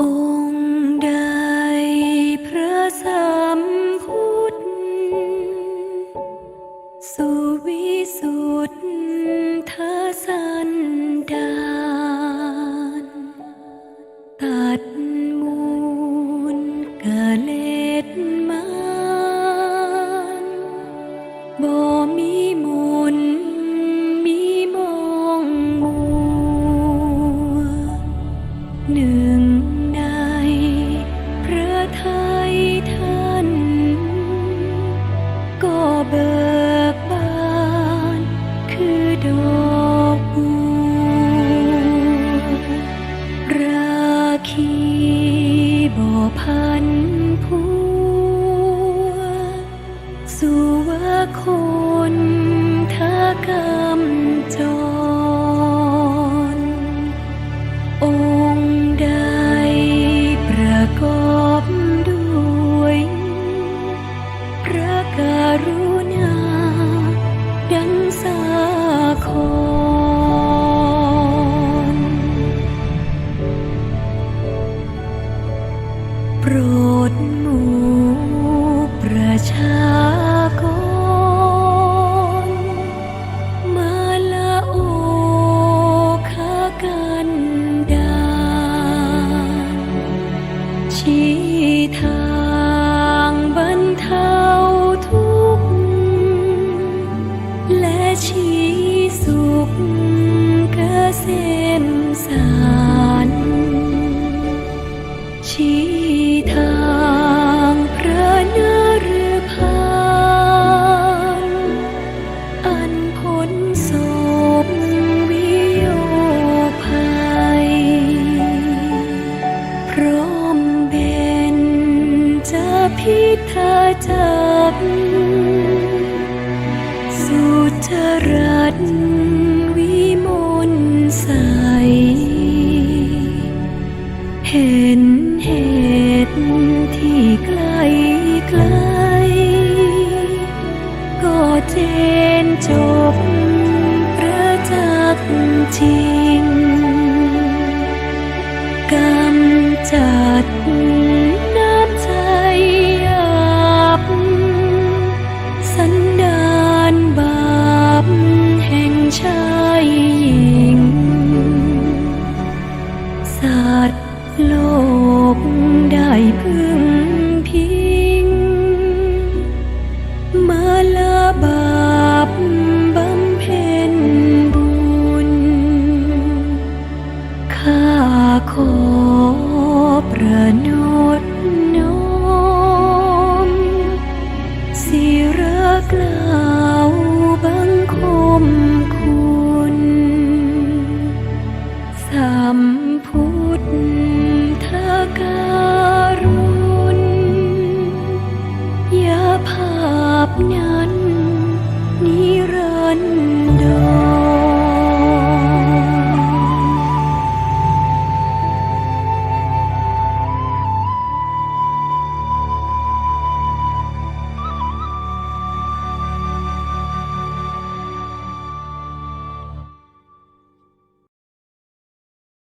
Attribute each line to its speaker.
Speaker 1: องค์ใดพระสัมพุทธสุวิสุ บ่มีมนต์มีมองมัวหนึ่งในพระไทยท่าน ก็เบิกบานคือดอกบัวราคีบ่พัน โปรดหมู่ประชากรมาละโอคากันดาชี้ทางบรรเทาทุกข์และชี้สุขเกษมสา จะพิทาจักสุจรัตวิมลใส เห็นเหตุที่ไกลไกล ก็เจนจบประจักษ์จริงกำจัด สัตว์โลกได้พึ่งพิง มาลาบาปบำเพ็ญบุญ ข้าขอประนุดน้ one